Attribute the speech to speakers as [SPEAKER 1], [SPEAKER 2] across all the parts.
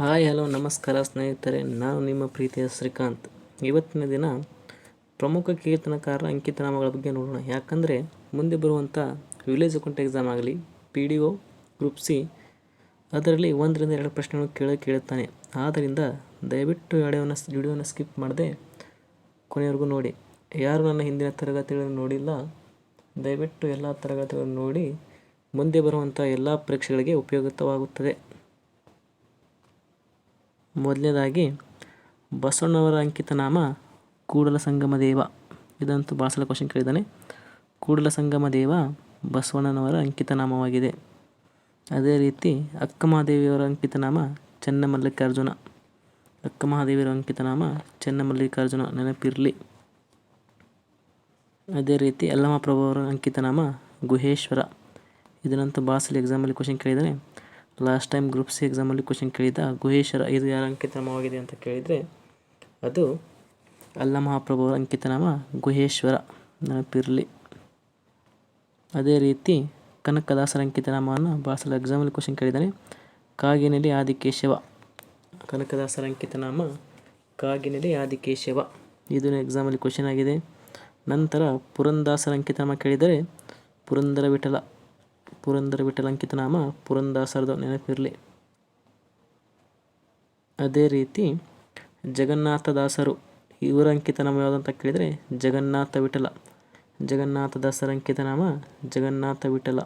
[SPEAKER 1] Hi, hello, ನಮಸ್ಕಾರ ಸ್ನೇಹಿತರೆ. ನಾನು ನಿಮ್ಮ ಪ್ರೀತಿಯ ಶ್ರೀಕಾಂತ್. ಇವತ್ತಿನ ದಿನ ಪ್ರಮುಖ ಕೀರ್ತನಕಾರರ ಅಂಕಿತನಾಮಗಳ ಬಗ್ಗೆ ನೋಡೋಣ. ಯಾಕಂದರೆ ಮುಂದೆ ಬರುವಂಥ ವಿಲೇಜ್ ಅಕೌಂಟ್ ಎಕ್ಸಾಮ್ ಆಗಲಿ P D O group C ಅದರಲ್ಲಿ ಒಂದರಿಂದ ಎರಡು ಪ್ರಶ್ನೆಗಳು ಕೇಳ ಕೇಳುತ್ತಾನೆ. ಆದ್ದರಿಂದ ದಯವಿಟ್ಟು ವಿಡಿಯೋನ ವಿಡಿಯೋನ ಸ್ಕಿಪ್ ಮಾಡದೆ ಕೊನೆಯವರೆಗೂ ನೋಡಿ. ಯಾರು ನನ್ನ ಹಿಂದಿನ ತರಗತಿಗಳನ್ನು ನೋಡಿಲ್ಲ, ದಯವಿಟ್ಟು ಎಲ್ಲ ತರಗತಿಗಳನ್ನು ನೋಡಿ. ಮುಂದೆ ಬರುವಂಥ ಎಲ್ಲ ಪರೀಕ್ಷೆಗಳಿಗೆ ಉಪಯುಕ್ತವಾಗುತ್ತದೆ. ಮೊದಲನೇದಾಗಿ ಬಸವಣ್ಣವರ ಅಂಕಿತನಾಮ ಕೂಡಲ ಸಂಗಮ ದೇವ. ಇದಂತೂ ಬಾಸಲ ಸಲ ಕ್ವಶನ್ ಕೇಳಿದ್ದಾನೆ. ಕೂಡಲ ಸಂಗಮ ದೇವ ಬಸವಣ್ಣನವರ ಅಂಕಿತ ನಾಮವಾಗಿದೆ. ಅದೇ ರೀತಿ ಅಕ್ಕಮಹಾದೇವಿಯವರ ಅಂಕಿತನಾಮ ಚೆನ್ನಮಲ್ಲಿಕಾರ್ಜುನ. ಅಕ್ಕಮಹಾದೇವಿಯವರ ಅಂಕಿತನಾಮ ಚೆನ್ನಮಲ್ಲಿಕಾರ್ಜುನ ನೆನಪಿರಲಿ. ಅದೇ ರೀತಿ ಯಲ್ಲಮ್ಮ ಪ್ರಭು ಅವರ ಅಂಕಿತನಾಮ ಗುಹೇಶ್ವರ. ಇದನ್ನಂತೂ ಭಾಳ ಸಲ ಎಕ್ಸಾಮಲ್ಲಿ ಕ್ವಶನ್ ಕೇಳಿದ್ದಾನೆ. ಲಾಸ್ಟ್ ಟೈಮ್ ಗ್ರೂಪ್ ಸಿ ಎಕ್ಸಾಮಲ್ಲಿ ಕ್ವಶನ್ ಕೇಳಿದ್ದ ಗುಹೇಶ್ವರ ಇದು ಯಾರ ಅಂಕಿತನಾಮವಾಗಿದೆ ಅಂತ ಕೇಳಿದರೆ, ಅದು ಅಲ್ಲ ಮಹಾಪ್ರಭು ಅವರ ಅಂಕಿತನಾಮ ಗುಹೇಶ್ವರ ನೆನಪಿರಲಿ. ಅದೇ ರೀತಿ ಕನಕದಾಸರ ಅಂಕಿತನಾಮವನ್ನು ಭಾಳ ಸಲ ಎಕ್ಸಾಮಲ್ಲಿ ಕ್ವಶನ್ ಕೇಳಿದ್ದಾನೆ ಕಾಗಿನೆಲೆ ಆದಿಕೇಶವ. ಕನಕದಾಸರ ಅಂಕಿತನಾಮ ಕಾಗಿನೆಲೆ ಆದಿಕೇಶವ. ಇದನ್ನು ಎಕ್ಸಾಮಲ್ಲಿ ಕ್ವಶನ್ ಆಗಿದೆ. ನಂತರ ಪುರಂದಾಸರ ಅಂಕಿತನಾಮ ಕೇಳಿದರೆ ಪುರಂದರ ವಿಠಲ ಪುರಂದರ ವಿಠಲ ಅಂಕಿತನಾಮ ಪುರಂದಾಸರದು ನೆನಪಿರಲಿ. ಅದೇ ರೀತಿ ಜಗನ್ನಾಥದಾಸರು ಇವರ ಅಂಕಿತನಾಮ ಯಾವುದಂತ ಕೇಳಿದರೆ ಜಗನ್ನಾಥ ವಿಠಲ. ಜಗನ್ನಾಥದಾಸರ ಅಂಕಿತನಾಮ ಜಗನ್ನಾಥ ವಿಠಲ.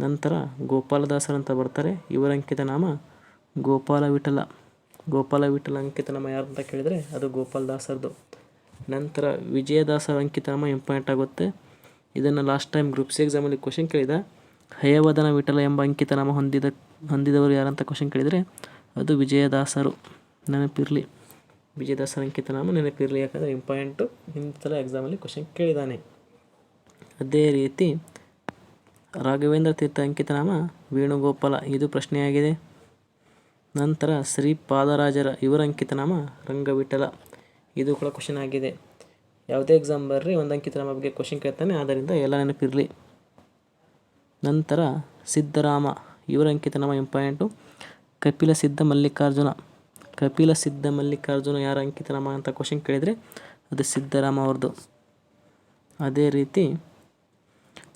[SPEAKER 1] ನಂತರ ಗೋಪಾಲದಾಸರು ಅಂತ ಬರ್ತಾರೆ ಇವರ ಅಂಕಿತನಾಮ ಗೋಪಾಲ ವಿಠಲ. ಗೋಪಾಲ ವಿಠಲ ಅಂಕಿತನಾಮ ಯಾರು ಅಂತ ಕೇಳಿದರೆ ಅದು ಗೋಪಾಲದಾಸರದು ನಂತರ ವಿಜಯದಾಸರ ಅಂಕಿತನಾಮ ಇಂಪಾರ್ಟೆಂಟ್ ಆಗುತ್ತೆ. ಇದನ್ನು ಲಾಸ್ಟ್ ಟೈಮ್ ಗ್ರೂಪ್ಸ್ ಎಕ್ಸಾಮಲ್ಲಿ ಕ್ವಶನ್ ಕೇಳಿದ. ಹಯವದನ ವಿಠಲ ಎಂಬ ಅಂಕಿತನಾಮ ಹೊಂದಿದ ಹೊಂದಿದವರು ಯಾರಂತ ಕ್ವಶನ್ ಕೇಳಿದರೆ, ಅದು ವಿಜಯದಾಸರು. ನೆನಪಿರಲಿ. ವಿಜಯದಾಸರ ಅಂಕಿತನಾಮ ನೆನಪಿರಲಿ. ಯಾಕಂದರೆ ಇಂಪಾರ್ಟೆಂಟು ಹಿಂದಿನ ಸಲ ಎಕ್ಸಾಮಲ್ಲಿ ಕ್ವಶನ್ ಕೇಳಿದ್ದಾನೆ ಅದೇ ರೀತಿ ರಾಘವೇಂದ್ರ ತೀರ್ಥ ಅಂಕಿತನಾಮ ವೇಣುಗೋಪಾಲ, ಇದು ಪ್ರಶ್ನೆಯಾಗಿದೆ. ನಂತರ ಶ್ರೀ ಪಾದರಾಜರ ಇವರ ಅಂಕಿತನಾಮ ರಂಗವಿಠಲ, ಇದು ಕೂಡ ಕ್ವಶನ್ ಆಗಿದೆ. ಯಾವುದೇ ಎಕ್ಸಾಮ್ ಬರ್ರಿ, ಒಂದು ಅಂಕಿತನಾಮ ಬಗ್ಗೆ ಕ್ವಶನ್ ಕೇಳ್ತಾನೆ. ಆದ್ದರಿಂದ ಎಲ್ಲ ನೆನಪಿರಲಿ. ನಂತರ ಸಿದ್ದರಾಮ ಇವರ ಅಂಕಿತನಾಮ ಇಂಪಾರ್ಟೆಂಟು ಕಪಿಲ ಸಿದ್ಧ ಮಲ್ಲಿಕಾರ್ಜುನ. ಕಪಿಲ ಸಿದ್ಧ ಮಲ್ಲಿಕಾರ್ಜುನ ಯಾರ ಅಂಕಿತನಾಮ ಅಂತ ಕ್ವಶನ್ ಕೇಳಿದರೆ ಅದು ಸಿದ್ದರಾಮ ಅವ್ರದ್ದು. ಅದೇ ರೀತಿ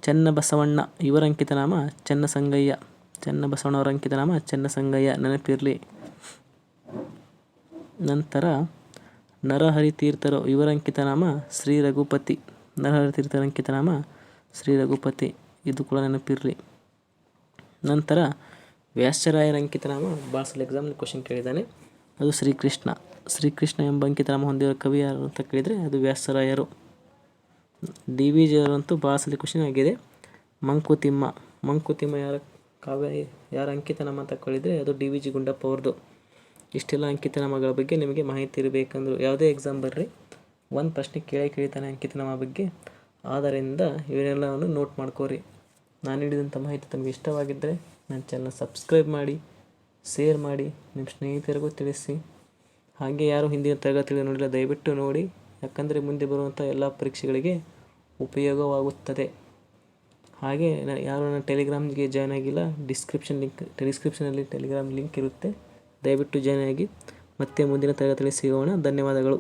[SPEAKER 1] ಚೆನ್ನಬಸವಣ್ಣ ಇವರ ಅಂಕಿತನಾಮ ಚೆನ್ನಸಂಗಯ್ಯ ಅಂಕಿತ ನಾಮ ಚೆನ್ನಸಂಗಯ್ಯ, ನೆನಪಿರಲಿ. ನಂತರ ನರಹರಿ ತೀರ್ಥರು ಇವರ ಅಂಕಿತನಾಮ ಶ್ರೀ ರಘುಪತಿ. ನರಹರಿ ತೀರ್ಥರ ಅಂಕಿತನಾಮ ಶ್ರೀ ರಘುಪತಿ. ಇದು ಕೂಡ ನೆನಪಿರಲಿ. ನಂತರ ವ್ಯಾಸರಾಯರ ಅಂಕಿತನಾಮ ಭಾಳ ಎಕ್ಸಾಮ್ ಕ್ವಶನ್ ಕೇಳಿದ್ದಾನೆ. ಅದು ಶ್ರೀಕೃಷ್ಣ. ಶ್ರೀಕೃಷ್ಣ ಎಂಬ ಅಂಕಿತನಾಮ ಹೊಂದಿರುವ ಕವಿ ಯಾರು ಅಂತ ಕೇಳಿದರೆ ಅದು ವ್ಯಾಸರಾಯರು. ಡಿ ವಿ ಜಿಯವರಂತೂ ಭಾಳ ಕ್ವಶನ್ ಆಗಿದೆ. ಮಂಕುತಿಮ್ಮ. ಮಂಕುತಿಮ್ಮ ಯಾರ ಕಾವ್ಯ, ಯಾರ ಅಂಕಿತನಾಮ ಅಂತ ಕೇಳಿದರೆ ಅದು ಡಿ ವಿ ಜಿ ಗುಂಡಪ್ಪ ಅವ್ರದ್ದು. ಇಷ್ಟೆಲ್ಲ ಅಂಕಿತನಾಮಗಳ ಬಗ್ಗೆ ನಿಮಗೆ ಮಾಹಿತಿ ಇರಬೇಕಂದ್ರು, ಯಾವುದೇ ಎಕ್ಸಾಮ್ ಬರ್ರಿ. ಒಂದು ಪ್ರಶ್ನೆ ಕೇಳಿ ಕೇಳ್ತಾನೆ ಅಂಕಿತನಾಮ ಬಗ್ಗೆ. ಆದ್ದರಿಂದ ಇವನ್ನೆಲ್ಲವನ್ನು ನೋಟ್ ಮಾಡ್ಕೋರಿ. ನಾನು ನೀಡಿದಂಥ ಮಾಹಿತಿ ತಮಗೆ ಇಷ್ಟವಾಗಿದ್ದರೆ ನನ್ನ ಚಾನಲ್ ಸಬ್ಸ್ಕ್ರೈಬ್ ಮಾಡಿ ಶೇರ್ ಮಾಡಿ ನಿಮ್ಮ ಸ್ನೇಹಿತರಿಗೂ ತಿಳಿಸಿ. ಹಾಗೆ ಯಾರು ಹಿಂದಿನ ತರಗತಿಗಳು ನೋಡಿಲ್ಲ, ದಯವಿಟ್ಟು ನೋಡಿ. ಯಾಕಂದರೆ ಮುಂದೆ ಬರುವಂಥ ಎಲ್ಲ ಪರೀಕ್ಷೆಗಳಿಗೆ ಉಪಯೋಗವಾಗುತ್ತದೆ. ಹಾಗೆ ಯಾರು ನನ್ನ ಟೆಲಿಗ್ರಾಮ್ಗೆ ಜಾಯ್ನ್ ಆಗಿಲ್ಲ ಡಿಸ್ಕ್ರಿಪ್ಷನ್ ಲಿಂಕ್ ಡಿಸ್ಕ್ರಿಪ್ಷನಲ್ಲಿ ಟೆಲಿಗ್ರಾಮ್ ಲಿಂಕ್ ಇರುತ್ತೆ. ದಯವಿಟ್ಟು ಜಾಯ್ನ್ ಆಗಿ. ಮತ್ತೆ ಮುಂದಿನ ತರಗತಿಯಲ್ಲಿ ಸಿಗೋಣ. ಧನ್ಯವಾದಗಳು.